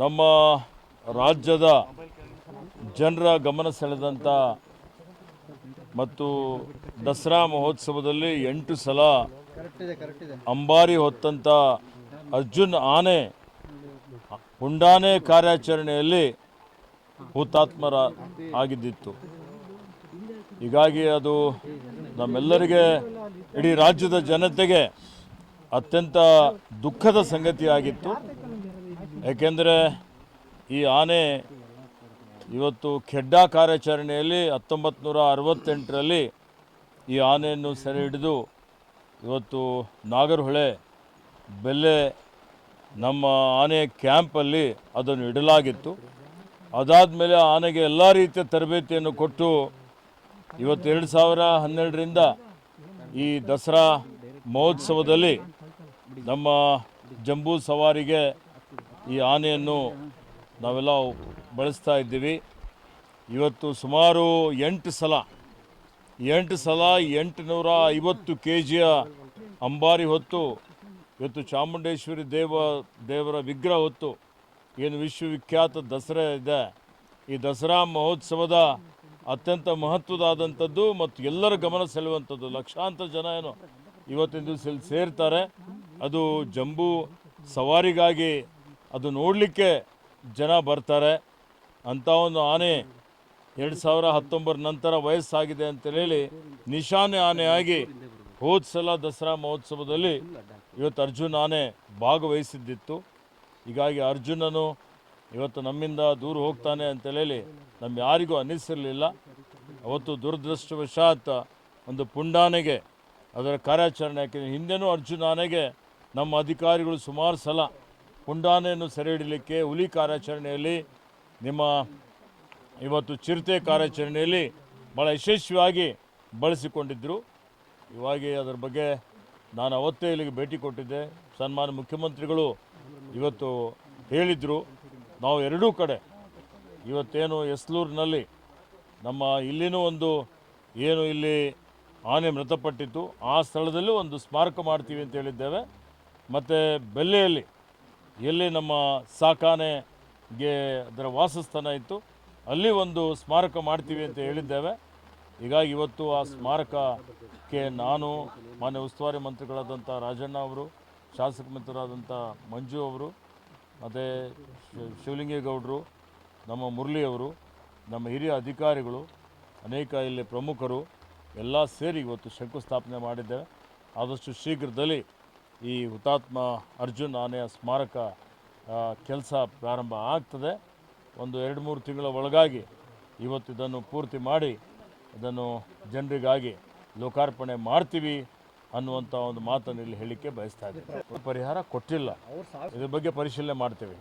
ನಮ್ಮ ರಾಜ್ಯದ ಜನರ ಗಮನ ಸೆಳೆದಂಥ ಮತ್ತು ದಸರಾ ಮಹೋತ್ಸವದಲ್ಲಿ ಎಂಟು ಸಲ ಅಂಬಾರಿ ಹೊತ್ತಂಥ ಅರ್ಜುನ್ ಆನೆ ಹುಂಡಾನೆ ಕಾರ್ಯಾಚರಣೆಯಲ್ಲಿ ಹುತಾತ್ಮರ ಆಗಿದ್ದಿತ್ತು. ಹೀಗಾಗಿ ಅದು ನಮ್ಮೆಲ್ಲರಿಗೆ ಇಡೀ ರಾಜ್ಯದ ಜನತೆಗೆ ಅತ್ಯಂತ ದುಃಖದ ಸಂಗತಿಯಾಗಿತ್ತು. ಏಕೆಂದರೆ ಈ ಆನೆ ಇವತ್ತು ಖೆಡ್ಡಾ ಕಾರ್ಯಾಚರಣೆಯಲ್ಲಿ ಹತ್ತೊಂಬತ್ತು ನೂರ ಅರವತ್ತೆಂಟರಲ್ಲಿ ಈ ಆನೆಯನ್ನು ಸೆರೆ ಹಿಡಿದು ಇವತ್ತು ನಾಗರಹೊಳೆ ಬೆಲ್ಲೆ ನಮ್ಮ ಆನೆ ಕ್ಯಾಂಪಲ್ಲಿ ಅದನ್ನು ಇಡಲಾಗಿತ್ತು. ಅದಾದ ಮೇಲೆ ಆನೆಗೆ ಎಲ್ಲ ರೀತಿಯ ತರಬೇತಿಯನ್ನು ಕೊಟ್ಟು ಇವತ್ತು ಎರಡು ಸಾವಿರ ಹನ್ನೆರಡರಿಂದ ಈ ದಸರಾ ಮಹೋತ್ಸವದಲ್ಲಿ ನಮ್ಮ ಜಂಬೂ ಸವಾರಿಗೆ ಈ ಆನೆಯನ್ನು ನಾವೆಲ್ಲ ಬಳಸ್ತಾ ಇದ್ದೀವಿ. ಇವತ್ತು ಸುಮಾರು ಎಂಟು ಸಲ ಎಂಟು ಸಲ ಎಂಟುನೂರ ಐವತ್ತು ಕೆ ಜಿಯ ಅಂಬಾರಿ ಹೊತ್ತು, ಇವತ್ತು ಚಾಮುಂಡೇಶ್ವರಿ ದೇವ, ದೇವರ ವಿಗ್ರಹ ಹೊತ್ತು ಏನು ವಿಶ್ವವಿಖ್ಯಾತ ದಸರಾ ಇದೆ. ಈ ದಸರಾ ಮಹೋತ್ಸವದ ಅತ್ಯಂತ ಮಹತ್ವದಾದಂಥದ್ದು ಮತ್ತು ಎಲ್ಲರ ಗಮನ ಸೆಳೆಯುವಂಥದ್ದು. ಲಕ್ಷಾಂತರ ಜನ ಏನು ಇವತ್ತಿನ ದಿವಸ ಸೇರ್ತಾರೆ. ಅದು ಜಂಬೂ ಸವಾರಿಗಾಗಿ ಅದು ನೋಡಲಿಕ್ಕೆ ಜನ ಬರ್ತಾರೆ. ಅಂಥ ಒಂದು ಆನೆ ಎರಡು ಸಾವಿರ ಹತ್ತೊಂಬತ್ತರ ನಂತರ ವಯಸ್ಸಾಗಿದೆ ಅಂತ ಹೇಳಿ ನಿಶಾನೆ ಆನೆಯಾಗಿ ಹೋದ ಸಲ ದಸರಾ ಮಹೋತ್ಸವದಲ್ಲಿ ಇವತ್ತು ಅರ್ಜುನ್ ಆನೆ ಭಾಗವಹಿಸಿದ್ದಿತ್ತು. ಹೀಗಾಗಿ ಅರ್ಜುನನು ಇವತ್ತು ನಮ್ಮಿಂದ ದೂರ ಹೋಗ್ತಾನೆ ಅಂತ ಹೇಳಿ ನಮ್ಮ ಯಾರಿಗೂ ಅನ್ನಿಸಿರಲಿಲ್ಲ. ಅವತ್ತು ದುರದೃಷ್ಟವಶಾತ್ ಒಂದು ಪುಂಡಾನೆಗೆ ಅದರ ಕಾರ್ಯಾಚರಣೆ ಯಾಕೆಂದರೆ ಹಿಂದೆನೂ ಅರ್ಜುನ ಆನೆಗೆ ನಮ್ಮ ಅಧಿಕಾರಿಗಳು ಸುಮಾರು ಸಲ ಪುಂಡಾನೆಯನ್ನು ಸೆರೆ ಹಿಡಲಿಕ್ಕೆ ಹುಲಿ ಕಾರ್ಯಾಚರಣೆಯಲ್ಲಿ ನಿಮ್ಮ ಇವತ್ತು ಚಿರತೆ ಕಾರ್ಯಾಚರಣೆಯಲ್ಲಿ ಭಾಳ ಯಶಸ್ವಿಯಾಗಿ ಬಳಸಿಕೊಂಡಿದ್ದರು ಇವಾಗಿ ಅದರ ಬಗ್ಗೆ ನಾನು ಅವತ್ತೇ ಇಲ್ಲಿಗೆ ಭೇಟಿ ಕೊಟ್ಟಿದ್ದೆ. ಸನ್ಮಾನ ಮುಖ್ಯಮಂತ್ರಿಗಳು ಇವತ್ತು ಹೇಳಿದರು. ನಾವು ಎರಡೂ ಕಡೆ ಇವತ್ತೇನು ಎಸ್ಲೂರಿನಲ್ಲಿ ನಮ್ಮ ಇಲ್ಲಿನೂ ಒಂದು ಏನು ಇಲ್ಲಿ ಆನೆ ಮೃತಪಟ್ಟಿತ್ತು. ಆ ಸ್ಥಳದಲ್ಲೂ ಒಂದು ಸ್ಮಾರಕ ಮಾಡ್ತೀವಿ ಅಂತ ಹೇಳಿದ್ದೇವೆ. ಮತ್ತು ಬೆಲ್ಲೆಯಲ್ಲಿ ಎಲ್ಲಿ ನಮ್ಮ ಸಾಕಾನೆಗೆ ಅದರ ವಾಸಸ್ಥಾನ ಇತ್ತು, ಅಲ್ಲಿ ಒಂದು ಸ್ಮಾರಕ ಮಾಡ್ತೀವಿ ಅಂತ ಹೇಳಿದ್ದೇವೆ. ಹೀಗಾಗಿ ಇವತ್ತು ಆ ಸ್ಮಾರಕಕ್ಕೆ ನಾನು, ಮಾನ್ಯ ಉಸ್ತುವಾರಿ ಮಂತ್ರಿಗಳಾದಂಥ ರಾಜಣ್ಣ ಅವರು, ಶಾಸಕ ಮಿತ್ರರಾದಂಥ ಮಂಜು ಅವರು, ಮತ್ತು ಶಿವಲಿಂಗೇಗೌಡರು, ನಮ್ಮ ಮುರಳಿಯವರು ನಮ್ಮ ಹಿರಿಯ ಅಧಿಕಾರಿಗಳು, ಅನೇಕ ಇಲ್ಲಿ ಪ್ರಮುಖರು, ಎಲ್ಲ ಸೇರಿ ಇವತ್ತು ಶಂಕುಸ್ಥಾಪನೆ ಮಾಡಿದ್ದೇವೆ. ಆದಷ್ಟು ಶೀಘ್ರದಲ್ಲಿ ಈ ಹುತಾತ್ಮ ಅರ್ಜುನ್ ಆನೆಯ ಸ್ಮಾರಕ ಕೆಲಸ ಪ್ರಾರಂಭ ಆಗ್ತದೆ. ಒಂದು ಎರಡು ಮೂರು ತಿಂಗಳ ಒಳಗಾಗಿ ಇವತ್ತು ಇದನ್ನು ಪೂರ್ತಿ ಮಾಡಿ, ಇದನ್ನು ಜನರಿಗಾಗಿ ಲೋಕಾರ್ಪಣೆ ಮಾಡ್ತೀವಿ ಅನ್ನುವಂಥ ಒಂದು ಮಾತನ್ನು ಇಲ್ಲಿ ಹೇಳಲಿಕ್ಕೆ ಬಯಸ್ತಾ ಇದ್ದೀನಿ. ಪರಿಹಾರ ಕೊಟ್ಟಿಲ್ಲ. ಇದ್ರ ಬಗ್ಗೆ ಪರಿಶೀಲನೆ ಮಾಡ್ತೇವೆ.